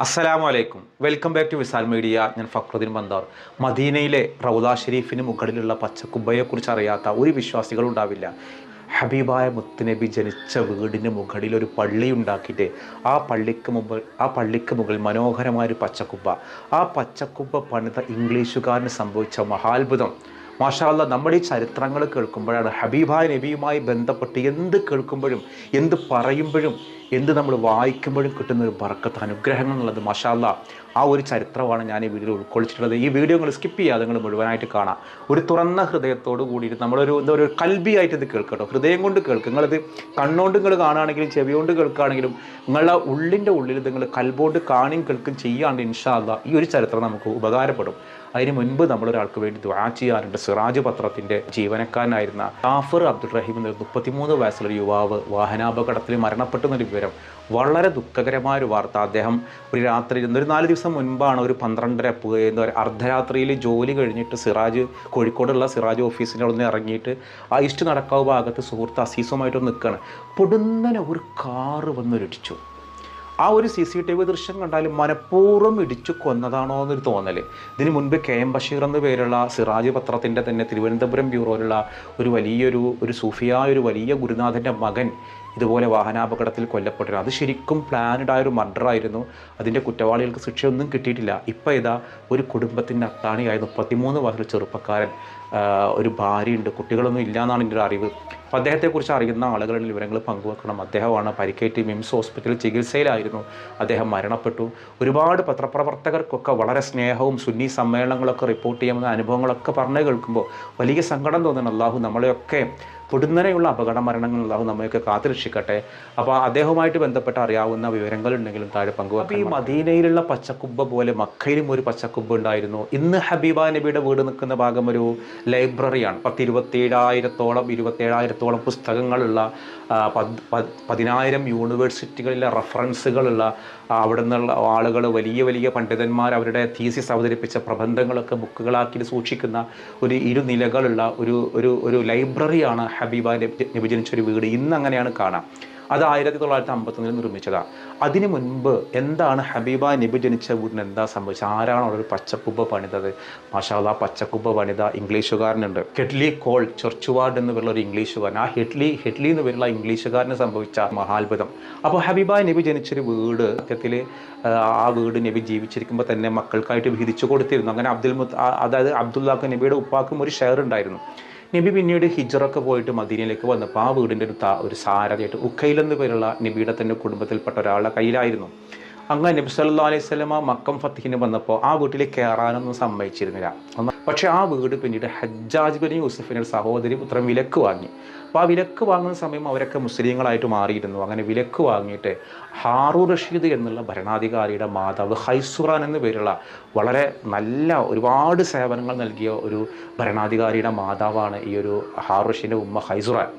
അസ്സലാമു അലൈക്കും welcome back to Visal media ഞാൻ ഫക്രുദ്ദീൻ ബന്ദാർ മദീനയിലെ റൗദ ഷെരീഫിന് മുകളിലുള്ള പച്ചക്കുബയെക്കുറിച്ച് അറിയാത്ത ഒരു വിശ്വാസികളുണ്ടാവില്ല ഹബീബായ മുത്തുനബി ജനിച്ച വീടിന് മുകളിൽ ഒരു പള്ളി ഉണ്ടാക്കിയിട്ട് ആ പള്ളിക്ക് മുമ്പ് ആ പള്ളിക്ക് മുകളിൽ മനോഹരമായ ഒരു പച്ചക്കുബ്ബ ആ പച്ചക്കുബ്ബ പണിത ഇംഗ്ലീഷുകാരന് സംഭവിച്ച മഹാത്ഭുതം. മാഷാല്ല നമ്മുടെ ഈ ചരിത്രങ്ങൾ കേൾക്കുമ്പോഴാണ് ഹബീബായ നബിയുമായി ബന്ധപ്പെട്ട് എന്ത് കേൾക്കുമ്പോഴും എന്ത് പറയുമ്പോഴും എന്ത് നമ്മൾ വായിക്കുമ്പോഴും കിട്ടുന്ന ഒരു ബർക്കത്ത് അനുഗ്രഹങ്ങൾ എന്നുള്ളത് മാഷാല്ല ആ ഒരു ചരിത്രമാണ് ഞാൻ ഈ വീഡിയോയിൽ ഉൾക്കൊള്ളിച്ചിട്ടുള്ളത്. ഈ വീഡിയോ നിങ്ങൾ സ്കിപ്പ് ചെയ്യാതെ നിങ്ങൾ മുഴുവനായിട്ട് കാണാം. ഒരു തുറന്ന ഹൃദയത്തോട് കൂടിയിട്ട് നമ്മളൊരു എന്താ ഒരു കൽബിയായിട്ട് ഇത് കേൾക്കട്ടോ. ഹൃദയം കൊണ്ട് കേൾക്കും. നിങ്ങളിത് കണ്ണുകൊണ്ട് നിങ്ങൾ കാണുകയാണെങ്കിലും ചെവി കൊണ്ട് കേൾക്കുകയാണെങ്കിലും നിങ്ങളുടെ ഉള്ളിന്റെ ഉള്ളിൽ നിങ്ങൾ കൽബോണ്ട് കാണുകയും കേൾക്കുകയും ചെയ്യാണ്ട് ഇൻഷാല്ല ഈ ഒരു ചരിത്രം നമുക്ക് ഉപകാരപ്പെടും. അതിന് മുൻപ് നമ്മളൊരാൾക്ക് വേണ്ടി ദ്വാ ചെയ്യാറുണ്ട്. സിറാജ് പത്രത്തിന്റെ ജീവനക്കാരനായിരുന്ന ജാഫർ അബ്ദുൾ റഹീം എന്ന മുപ്പത്തിമൂന്ന് വയസ്സുള്ള യുവാവ് വാഹനാപകടത്തിൽ മരണപ്പെട്ടു എന്നൊരു വിവരം. വളരെ ദുഃഖകരമായ ഒരു വാർത്ത. അദ്ദേഹം ഒരു രാത്രി ഒരു നാല് ദിവസം മുൻപാണ് ഒരു പന്ത്രണ്ടര എന്താ പറയുക അർദ്ധരാത്രിയിൽ ജോലി കഴിഞ്ഞിട്ട് സിറാജ് കോഴിക്കോടുള്ള സിറാജ് ഓഫീസിന്റെ അവിടെ നിന്ന് ഇറങ്ങിയിട്ട് ആ ഇഷ്ട നടക്കാവ് ഭാഗത്ത് സുഹൃത്ത് അസീസുമായിട്ട് നിൽക്കുകയാണ്. പൊടുന്നനെ ഒരു കാറ് വന്നൊരിടിച്ചു ആ ഒരു സി സി ടി വി ദൃശ്യം കണ്ടാൽ മനഃപൂർവം ഇടിച്ചു കൊന്നതാണോ എന്നൊരു തോന്നൽ ഇതിനു മുൻപ് കെ എം ബഷീർ എന്ന പേരുള്ള സിറാജ് പത്രത്തിന്റെ തന്നെ തിരുവനന്തപുരം ബ്യൂറോയിലുള്ള ഒരു വലിയൊരു ഒരു സൂഫിയായ ഒരു വലിയ ഗുരുനാഥന്റെ മകൻ ഇതുപോലെ വാഹനാപകടത്തിൽ കൊല്ലപ്പെട്ടിരുന്നു അത് ശരിക്കും പ്ലാനഡായ ഒരു മർഡറായിരുന്നു. അതിന്റെ കുറ്റവാളികൾക്ക് ശിക്ഷയൊന്നും കിട്ടിയിട്ടില്ല. ഇപ്പോൾ ഇതാ ഒരു കുടുംബത്തിന്റെ അത്താണിയായ മുപ്പത്തിമൂന്ന് വയസ്സുള്ള ചെറുപ്പക്കാരൻ ഒരു ഭാര്യയുണ്ട്. കുട്ടികളൊന്നും ഇല്ല എന്നാണ് എന്റെ ഒരു അറിവ്. അപ്പോൾ അദ്ദേഹത്തെക്കുറിച്ച് അറിയുന്ന ആളുകളുടെ വിവരങ്ങൾ പങ്കുവെക്കണം. അദ്ദേഹമാണ് പരിക്കേറ്റ് മിംസ് ഹോസ്പിറ്റലിൽ ചികിത്സയിലായിരുന്നു. അദ്ദേഹം മരണപ്പെട്ടു. ഒരുപാട് പത്രപ്രവർത്തകർക്കൊക്കെ വളരെ സ്നേഹവും സുന്നി സമ്മേളനങ്ങളൊക്കെ റിപ്പോർട്ട് ചെയ്യുന്ന അനുഭവങ്ങളൊക്കെ പറഞ്ഞു കേൾക്കുമ്പോൾ വലിയ സങ്കടം തോന്നുന്നു. അള്ളാഹു നമ്മളെയൊക്കെ പൊടുന്നനെയുള്ള അപകട മരണങ്ങൾ അള്ളാഹു നമ്മയൊക്കെ കാത്തുരക്ഷിക്കട്ടെ. അപ്പോൾ അദ്ദേഹവുമായിട്ട് ബന്ധപ്പെട്ട് അറിയാവുന്ന വിവരങ്ങളുണ്ടെങ്കിലും താഴെ പങ്കുവെക്കും ഈ മദീനയിലുള്ള പച്ചക്കുബ്ബ പോലെ മക്കയിലും ഒരു പച്ചക്കുബ്ബ ഉണ്ടായിരുന്നു. ഇന്ന് ഹബീബ നബിയുടെ വീട് നിൽക്കുന്ന ഭാഗം ഒരു ലൈബ്രറിയാണ്. പത്ത് ഇരുപത്തേഴായിരത്തോളം പുസ്തകങ്ങളുള്ള പതിനായിരം യൂണിവേഴ്സിറ്റികളിലെ റഫറൻസുകളുള്ള അവിടെ നിന്നുള്ള ആളുകൾ വലിയ വലിയ പണ്ഡിതന്മാർ അവരുടെ തീസിസ് അവതരിപ്പിച്ച പ്രബന്ധങ്ങളൊക്കെ ബുക്കുകളാക്കി സൂക്ഷിക്കുന്ന ഒരു ഇരുനിലകളുള്ള ഒരു ഒരു ഒരു ലൈബ്രറിയാണ് ഹബീബ നബി ഒരു വീട്. ഇന്ന് അങ്ങനെയാണ് കാണാം. അത് ആയിരത്തി തൊള്ളായിരത്തി അമ്പത്തൊന്നിൽ നിർമ്മിച്ചതാണ് അതിനു മുൻപ് എന്താണ് ഹബീബ നബി ജനിച്ച വീടിന് എന്താ സംഭവിച്ചത്? ആരാണ് അവിടെ ഒരു പച്ചക്കുബ്ബ പണിതത്? മാഷാല പച്ചക്കുബ്ബ പണിത ഇംഗ്ലീഷുകാരനുണ്ട്. ഹെഡ്ലി കോൾ ചർച്ചുവാർഡ് എന്ന് പറയുന്ന ഒരു ഇംഗ്ലീഷുകാരൻ. ആ ഹെഡ്ലി ഹെഡ്ലി എന്ന് പറയുന്ന ഇംഗ്ലീഷുകാരന് സംഭവിച്ച മഹാത്ഭുതം. അപ്പോൾ ഹബീബ നബി ജനിച്ചൊരു വീട് സത്യത്തിൽ ആ വീട് നബി ജീവിച്ചിരിക്കുമ്പോൾ തന്നെ മക്കൾക്കായിട്ട് വിധിച്ചു കൊടുത്തിരുന്നു. അങ്ങനെ അബ്ദുൽ മുത്ത് അതായത് അബ്ദുല്ലാഖ് നബിയുടെ ഉപ്പാക്കും ഒരു ഷെയർ ഉണ്ടായിരുന്നു. നബി പിന്നീട് ഹിജറൊക്കെ പോയിട്ട് മദീനയിലേക്ക് വന്നപ്പോൾ ആ വീടിന്റെ ഒരു ഒരു സാരഥയായിട്ട് ഉഖൈൽ എന്ന് പേരുള്ള നബിയുടെ തന്നെ കുടുംബത്തിൽപ്പെട്ട ഒരാളുടെ കയ്യിലായിരുന്നു. അങ്ങനെ നബി സല്ലാ അലൈഹി സ്വലമ മക്കം ഫത്തിഹിന് വന്നപ്പോൾ ആ വീട്ടിൽ കയറാനൊന്നും സമ്മതിച്ചിരുന്നില്ല. പക്ഷേ ആ വീട് പിന്നീട് ഹജ്ജാജ് ബിൻ യൂസഫിന്റെ സഹോദരി പുത്രം വിലക്ക് വാങ്ങി. അപ്പോൾ ആ വിലക്ക് വാങ്ങുന്ന സമയം അവരൊക്കെ മുസ്ലിങ്ങളായിട്ട് മാറിയിരുന്നു. അങ്ങനെ വിലക്ക് വാങ്ങിയിട്ട് ഹാറു റഷീദ് എന്നുള്ള ഭരണാധികാരിയുടെ മാതാവ് ഹൈസുറാൻ എന്ന പേരുള്ള വളരെ നല്ല ഒരുപാട് സേവനങ്ങൾ നൽകിയ ഒരു ഭരണാധികാരിയുടെ മാതാവാണ് ഈ ഒരു ഹാറു റഷീദിന്റെ ഉമ്മ ഹൈസുറാൻ.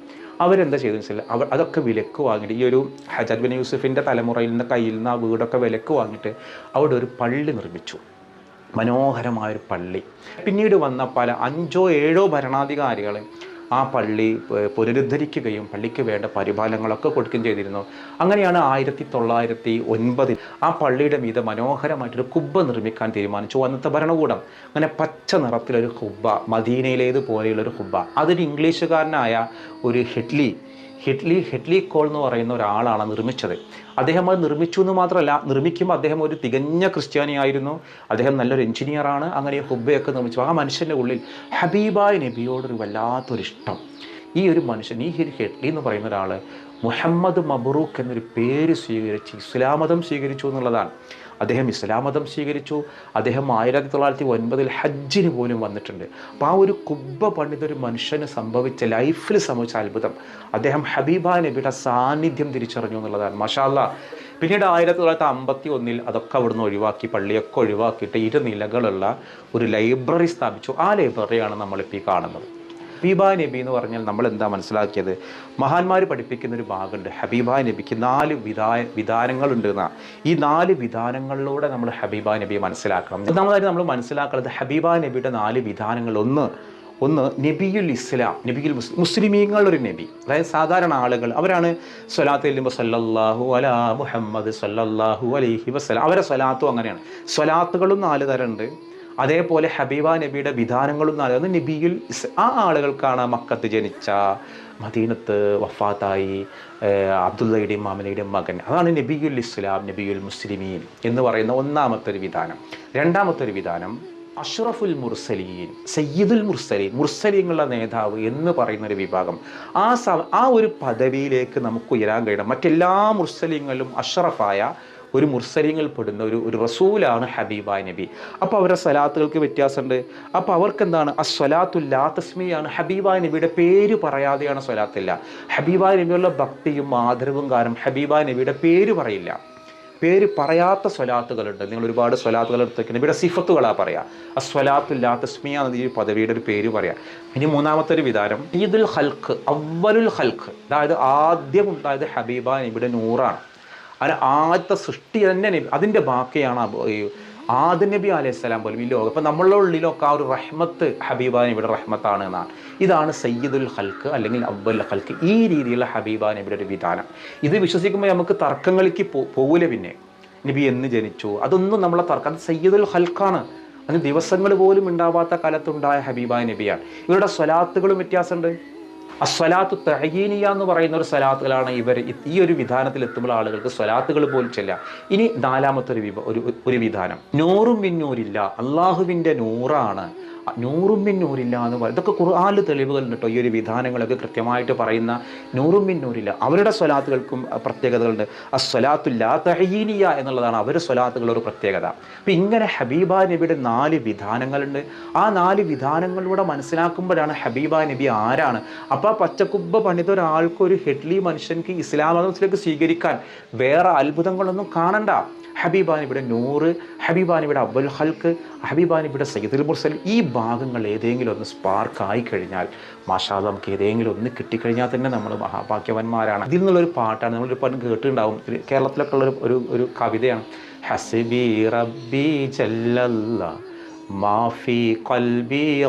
അവരെന്താ ചെയ്തെന്ന് വെച്ചാൽ അവർ അതൊക്കെ വിലക്ക് വാങ്ങിയിട്ട് ഈ ഒരു ഹജാദ് ബിൻ യൂസഫിന്റെ തലമുറയിൽ നിന്ന് കയ്യിൽ നിന്ന് ആ വീടൊക്കെ വിലക്ക് വാങ്ങിയിട്ട് അവിടെ ഒരു പള്ളി നിർമ്മിച്ചു. മനോഹരമായൊരു പള്ളി. പിന്നീട് വന്ന പല അഞ്ചോ ഏഴോ ഭരണാധികാരികളെ ആ പള്ളി പുനരുദ്ധരിക്കുകയും പള്ളിക്ക് വേണ്ട പരിപാലനങ്ങളൊക്കെ കൊടുക്കുകയും ചെയ്തിരുന്നു. അങ്ങനെയാണ് ആയിരത്തി തൊള്ളായിരത്തി ഒൻപതിൽ ആ പള്ളിയുടെ മീതെ മനോഹരമായിട്ടൊരു കുബ്ബ നിർമ്മിക്കാൻ തീരുമാനിച്ചു. അന്നത്തെ ഭരണകൂടം. അങ്ങനെ പച്ച നിറത്തിലൊരു കുബ്ബ മദീനയിലേതുപോലെയുള്ളൊരു കുബ്ബ. അതൊരു ഇംഗ്ലീഷുകാരനായ ഒരു ഹെഡ്ലി ഹെഡ്ലി ഹെഡ്ലി കോൾ എന്ന് പറയുന്ന ഒരാളാണ് നിർമ്മിച്ചത്. അദ്ദേഹം അത് നിർമ്മിച്ചു എന്ന് മാത്രമല്ല നിർമ്മിക്കുമ്പോൾ അദ്ദേഹം ഒരു തികഞ്ഞ ക്രിസ്ത്യാനിയായിരുന്നു അദ്ദേഹം നല്ലൊരു എഞ്ചിനീയറാണ് അങ്ങനെ ഹുബയൊക്കെ നിർമ്മിച്ചു. ആ മനുഷ്യന്റെ ഉള്ളിൽ ഹബീബായ് നബിയോടൊരു വല്ലാത്തൊരു ഇഷ്ടം. ഈ ഒരു മനുഷ്യൻ ഈ ഹെഡ്ലി എന്ന് പറയുന്ന ഒരാൾ മുഹമ്മദ് മബറൂഖ് എന്നൊരു പേര് സ്വീകരിച്ച് ഇസ്ലാമതം സ്വീകരിച്ചു എന്നുള്ളതാണ്. അദ്ദേഹം ഇസ്ലാം മതം സ്വീകരിച്ചു. അദ്ദേഹം ആയിരത്തി തൊള്ളായിരത്തി ഒൻപതിൽ ഹജ്ജിന് പോലും വന്നിട്ടുണ്ട്. അപ്പോൾ ആ ഒരു കുബ്ബ പണിതൊരു മനുഷ്യന് സംഭവിച്ച ലൈഫിൽ സംഭവിച്ച അത്ഭുതം. അദ്ദേഹം ഹബീബ നബിയുടെ സാന്നിധ്യം തിരിച്ചറിഞ്ഞു എന്നുള്ളതാണ്. മഷാല്ല പിന്നീട് ആയിരത്തി തൊള്ളായിരത്തി അമ്പത്തി ഒന്നിൽ അതൊക്കെ അവിടുന്ന് ഒഴിവാക്കി പള്ളിയൊക്കെ ഒഴിവാക്കിയിട്ട് ഇരുനിലകളുള്ള ഒരു ലൈബ്രറി സ്ഥാപിച്ചു. ആ ലൈബ്രറിയാണ് നമ്മളിപ്പോൾ ഈ കാണുന്നത്. ഹബീബ നബി എന്ന് പറഞ്ഞാൽ നമ്മൾ എന്താ മനസ്സിലാക്കിയത്? മഹാന്മാർ പഠിപ്പിക്കുന്ന ഒരു ഭാഗമുണ്ട്. ഹബീബ നബിക്ക് നാല് വിധായ വിധാനങ്ങളുണ്ട് എന്നാ. ഈ നാല് വിധാനങ്ങളിലൂടെ നമ്മൾ ഹബീബ നബിയെ മനസ്സിലാക്കണം. ഒന്നാമതായിട്ട് നമ്മൾ മനസ്സിലാക്കുന്നത് ഹബീബ നബിയുടെ നാല് വിധാനങ്ങൾ ഒന്ന് ഒന്ന് നബിയുൽ ഇസ്ലാം നബിയുൽ മുസ്ലിമീങ്ങളുടെ നബി. അതായത് സാധാരണ ആളുകൾ അവരാണ് സ്വലാത്ത് ചെല്ലുമ്പോൾ സല്ലല്ലാഹു അലാ മുഹമ്മദ് സല്ലല്ലാഹു അലൈഹി വസ്സലാം അവരെ സ്വലാത്തും അങ്ങനെയാണ്. സ്വലാത്തുകളും നാല് തരമുണ്ട്. അതേപോലെ ഹബീബ നബിയുടെ വിധാനങ്ങളും നാല് നബിയിൽ ആ ആളുകൾക്കാണ് മക്കത്ത് ജനിച്ച. മദീനത്ത് വഫാത്തായി അബ്ദുള്ളയുടെയും മാമനയുടെയും മകൻ. അതാണ് നബിയുൽ ഇസ്ലാം നബിയുൽ മുസ്ലിമീൻ എന്ന് പറയുന്ന ഒന്നാമത്തെ ഒരു വിധാനം. രണ്ടാമത്തെ ഒരു വിധാനം അഷ്റഫുൽ മുർസലീൻ സയ്യിദുൽ മുർസലീൻ മുർസലീങ്ങളുടെ നേതാവ് എന്ന് പറയുന്ന ഒരു വിഭാഗം. ആ ആ ഒരു പദവിയിലേക്ക് നമുക്ക് ഉയരാൻ കഴിയണം. മറ്റെല്ലാ മുർസലീങ്ങളിലും അഷ്റഫായ ഒരു മുർസലിങ്ങൾ പെടുന്ന ഒരു ഒരു റസൂലാണ് ഹബീബ നബി. അപ്പോൾ അവരുടെ സലാത്തുകൾക്ക് വ്യത്യാസമുണ്ട്. അപ്പോൾ അവർക്ക് എന്താണ് ആ സ്വലാത്തുല്ലാ തസ്മിയാണ്. ഹബീബ നബിയുടെ പേര് പറയാതെയാണ് സ്വലാത്തില്ല. ഹബീബ നബിയുള്ള ഭക്തിയും ആദരവും കാരണം ഹബീബ നബിയുടെ പേര് പറയില്ല. പേര് പറയാത്ത സ്വലാത്തുകളുണ്ട്. നിങ്ങൾ ഒരുപാട് സ്വലാത്തുകൾ എടുത്തേക്ക് നബിയുടെ സിഫത്തുകളാ പറയാ. ആ സ്വലാത്തുല്ലാ തസ്മിയ എന്ന ഈ പദവിയുടെ ഒരു പേര് പറയാം. ഇനി മൂന്നാമത്തെ ഒരു വിധാനം ഈദുൽ ഹൽക്ക് അവലുൽ ഹൽക്ക് അതായത് ആദ്യം ഉണ്ടായത് ഹബീബ നബിയുടെ നൂറാണ്. അതിന് ആദ്യത്തെ സൃഷ്ടി തന്നെ നബി അതിന്റെ ബാക്കിയാണ് ആദ നബി അലൈഹിസ്സലാം പോലും ഈ ലോകം. അപ്പം നമ്മളുടെ ഉള്ളിലൊക്കെ ആ ഒരു റഹ്മത്ത് ഹബീബാ നബിയുടെ റഹ്മത്താണ് എന്നാണ്. ഇതാണ് സയ്യിദുൽ ഹൽക്ക് അല്ലെങ്കിൽ അബ്ബുൽ ഹൽക്ക് ഈ രീതിയിലുള്ള ഹബീബ നബിയുടെ ഒരു വിധാനം. ഇത് വിശ്വസിക്കുമ്പോൾ നമുക്ക് തർക്കങ്ങളിലേക്ക് പോകൂല പിന്നെ. നബി എന്ന് ജനിച്ചു. അതൊന്നും നമ്മളെ തർക്കം. അത് സയ്യിദുൽ ഹൽക്കാണ് അതിന് ദിവസങ്ങൾ പോലും ഉണ്ടാവാത്ത കാലത്തുണ്ടായ ഹബീബ നബിയാണ്. ഇവരുടെ സ്വലാത്തുകളും വ്യത്യാസമുണ്ട്. അസ്വലാത്തു തഹീനിയ എന്ന് പറയുന്ന ഒരു സ്വലാത്തുകളാണ് ഇവർ ഈ ഒരു വിധാനത്തിൽ എത്തുമ്പോൾ ആളുകൾക്ക് സ്വലാത്തുകൾ പോലും ചെല്ല. ഇനി നാലാമത്തെ ഒരു ഒരു ഒരു വിധാനം. നൂറും മിന്നൂരില്ല. അള്ളാഹുവിന്റെ നൂറാണ്. നൂറും മിന്നൂരില്ല എന്ന് പറയും ഇതൊക്കെ ഖുർആാനിൽ തെളിവുകളുണ്ട് കേട്ടോ. ഈ ഒരു വിധാനങ്ങളൊക്കെ കൃത്യമായിട്ട് പറയുന്ന നൂറും മിന്നൂരില്ല അവരുടെ സ്വലാത്തുകൾക്കും പ്രത്യേകതകളുണ്ട്. ആ സ്വലാത്തുല്ലാ തഹീനിയ എന്നുള്ളതാണ് അവരുടെ സ്വലാത്തുകളുടെ ഒരു പ്രത്യേകത. അപ്പം ഇങ്ങനെ ഹബീബ നബിയുടെ നാല് വിധാനങ്ങളുണ്ട്. ആ നാല് വിധാനങ്ങളിലൂടെ മനസ്സിലാക്കുമ്പോഴാണ് ഹബീബ നബി ആരാണ്. അപ്പോൾ ആ പച്ചക്കുബ്ബ പണിത ഒരാൾക്ക് ഒരു ഹെഡ്ലി മനുഷ്യൻക്ക് ഇസ്ലാം മതത്തിലേക്ക് സ്വീകരിക്കാൻ വേറെ അത്ഭുതങ്ങളൊന്നും കാണണ്ട. ഹബീബാനിബിയുടെ നൂറ് ഹബീബാനിബിയുടെ അബ്ബുൽ ഹൽക്ക് ഹബീബാനിബിയുടെ സയ്യിദുൽ മുർസൽ. ഈ ഭാഗങ്ങൾ ഏതെങ്കിലും ഒന്ന് സ്പാർക്ക് ആയി കഴിഞ്ഞാൽ മാഷാ നമുക്ക് ഏതെങ്കിലും ഒന്ന് കിട്ടിക്കഴിഞ്ഞാൽ തന്നെ നമ്മൾ മഹാഭാഗ്യവന്മാരാണ്. ഇതിൽ നിന്നുള്ളൊരു പാട്ടാണ് നമ്മളൊരു പാട്ട് കേട്ടിട്ടുണ്ടാവും. കേരളത്തിലൊക്കെ ഉള്ള ഒരു- ഒരു കവിതയാണ്. ഹസിബി റബ്ബി ജല്ലല്ലാ മാഫി കൽബി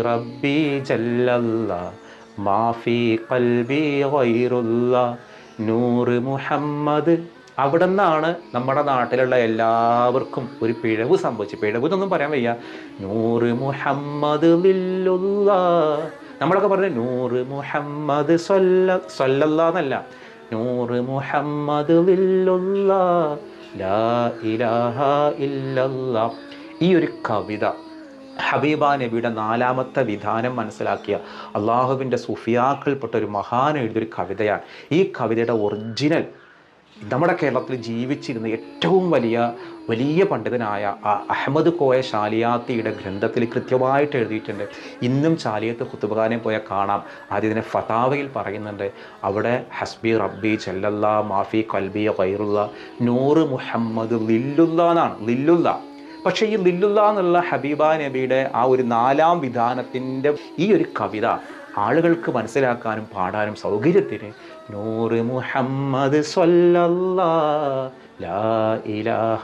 റബ്ബി ജല്ലല്ലാ മാഫി കൽബി നൂറ് മുഹമ്മദ് അവിടെ നിന്നാണ് നമ്മുടെ നാട്ടിലുള്ള എല്ലാവർക്കും ഒരു പിഴവ് സംഭവിച്ചു പിഴവ് എന്നൊന്നും പറയാൻ വയ്യ. നൂറ് മുഹമ്മദ് നമ്മളൊക്കെ പറഞ്ഞു നൂറ് മുഹമ്മദ് സ്വല്ലല്ലാ എന്നല്ല നൂറ് മുഹമ്മദ് ഈ ഒരു കവിത ഹബീബ നബിയുടെ നാലാമത്തെ വിധാനം മനസ്സിലാക്കിയ അള്ളാഹുവിന്റെ സുഫിയാക്കൾപ്പെട്ട ഒരു മഹാൻ എഴുതിയൊരു കവിതയാണ്. ഈ കവിതയുടെ ഒറിജിനൽ നമ്മുടെ കേരളത്തിൽ ജീവിച്ചിരുന്ന ഏറ്റവും വലിയ വലിയ പണ്ഡിതനായ അഹമ്മദ് കോയ ശാലിയാത്തിയുടെ ഗ്രന്ഥത്തിൽ കൃത്യമായിട്ട് എഴുതിയിട്ടുണ്ട്. ഇന്നും ചാലിയത്ത് കുത്തുബാനെ പോയ കാണാം. ആദ്യം ഇതിനെ ഫതാവയിൽ പറയുന്നുണ്ട് അവിടെ ഹസ്ബി റബ്ബി ചെല്ലല്ല മാഫി കൽബി ഖൈറുള്ള നൂറ് മുഹമ്മദ് ലില്ലുള്ള എന്നാണ്. ലില്ലുള്ള പക്ഷേ ഈ ലില്ലുള്ള എന്നുള്ള ഹബീബ നബിയുടെ ആ ഒരു നാലാം വിധാനത്തിന്റെ ഈ ഒരു കവിത ആളുകൾക്ക് മനസ്സിലാക്കാനും പാടാനും സൗകര്യത്തിന് നൂറ് മുഹമ്മദ് സ്വല്ലല്ലാ ലാ ഇലാഹ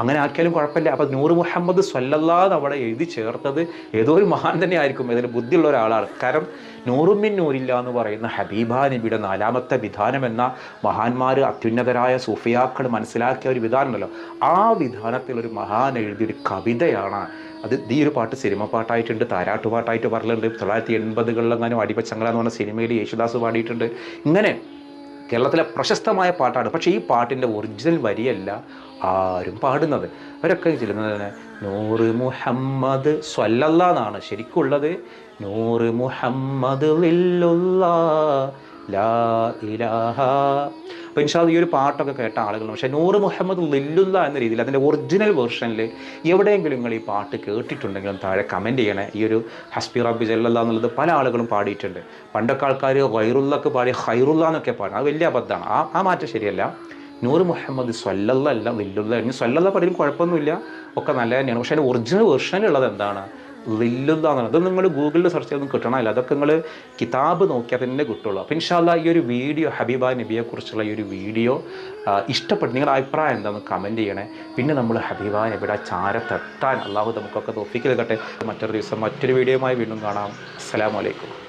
അങ്ങനെ ആക്കിയാലും കുഴപ്പമില്ല. അപ്പം നൂറ് മുഹമ്മദ് സ്വല്ലല്ലാതെ അവിടെ എഴുതി ചേർത്തത് ഏതോ ഒരു മഹാൻ തന്നെ ആയിരിക്കും ഏതൊരു ബുദ്ധിയുള്ള ഒരാളാണ്. കാരണം നൂറുമിൻ നൂരില്ല എന്ന് പറയുന്ന ഹബീബ നബിയുടെ നാലാമത്തെ വിധാനം എന്ന മഹാന്മാർ അത്യുന്നതരായ സൂഫിയാക്കൾ മനസ്സിലാക്കിയ ഒരു വിധാനമുണ്ടല്ലോ ആ വിധാനത്തിൽ ഒരു മഹാൻ എഴുതിയൊരു കവിതയാണ്. അത് ഈ ഒരു പാട്ട് സിനിമ പാട്ടായിട്ടുണ്ട്. താരാട്ടുപാട്ടായിട്ട് പറഞ്ഞിട്ടുണ്ട്. തൊള്ളായിരത്തി എൺപതുകളിലെങ്ങാനും അടിപച്ചങ്ങളെന്ന് പറഞ്ഞ സിനിമയിൽ യേശുദാസ് പാടിയിട്ടുണ്ട്. ഇങ്ങനെ കേരളത്തിലെ പ്രശസ്തമായ പാട്ടാണ്. പക്ഷേ ഈ പാട്ടിന്റെ ഒറിജിനൽ വരിയല്ല ആരും പാടുന്നത്. അവരൊക്കെ ചെല്ലുന്നത് നൂറ് മുഹമ്മദ് സ്വല്ലല്ലാ എന്നാണ് ശരിക്കുള്ളത് നൂറ് മുഹമ്മദ് ലാ ഇലാഹ അപ്പോൾ ഇൻഷാൽ ഈ ഒരു പാട്ടൊക്കെ കേട്ട ആളുകൾ പക്ഷേ നൂറ് മുഹമ്മദ് ലില്ലുള്ള എന്ന രീതിയിൽ അതിന്റെ ഒറിജിനൽ വേർഷനിൽ എവിടെയെങ്കിലും നിങ്ങൾ ഈ പാട്ട് കേട്ടിട്ടുണ്ടെങ്കിലും താഴെ കമന്റ് ചെയ്യണേ. ഈ ഒരു ഹസ്ബി റബ്ബി ജല്ലല്ല എന്നുള്ളത് പല ആളുകളും പാടിയിട്ടുണ്ട്. പണ്ടൊക്കെ ആൾക്കാർ വൈറുള്ളൊക്കെ പാടി ഹൈറുള്ള എന്നൊക്കെ പാടും. അത് വലിയ അബദ്ധമാണ്. ആ ആ മാറ്റം ശരിയല്ല. നൂറ് മുഹമ്മദ് സ്വല്ലല്ല അല്ല ലില്ലുള്ള ഇനി സ്വല്ലല്ല പറയും കുഴപ്പമൊന്നുമില്ല. ഒക്കെ നല്ല തന്നെയാണ്. പക്ഷേ അതിന്റെ ഒറിജിനൽ വേർഷനിലുള്ളത് എന്താണ്? ലില്ലുല്ലാന്നാണ് അത് നിങ്ങൾ ഗൂഗിളിൽ സെർച്ച് ചെയ്തൊന്നും കിട്ടണമല്ല. അതൊക്കെ നിങ്ങൾ കിതാബ് നോക്കിയാൽ തന്നെ കിട്ടുള്ളൂ. അപ്പം ഇൻഷാല്ല ഈ ഒരു വീഡിയോ ഹബീബ നബിയെക്കുറിച്ചുള്ള ഈ ഒരു വീഡിയോ ഇഷ്ടപ്പെട്ട് നിങ്ങളുടെ അഭിപ്രായം എന്താണെന്ന് കമന്റ് ചെയ്യണേ. പിന്നെ നമ്മൾ ഹബീബ നബിയുടെ ചാരത്തെത്താൻ അള്ളാഹു നമുക്കൊക്കെ തോഫിക്കൽ കട്ടെ മറ്റൊരു ദിവസം മറ്റൊരു വീഡിയോയുമായി വീണ്ടും കാണാം. അസ്സലാമു അലൈക്കും.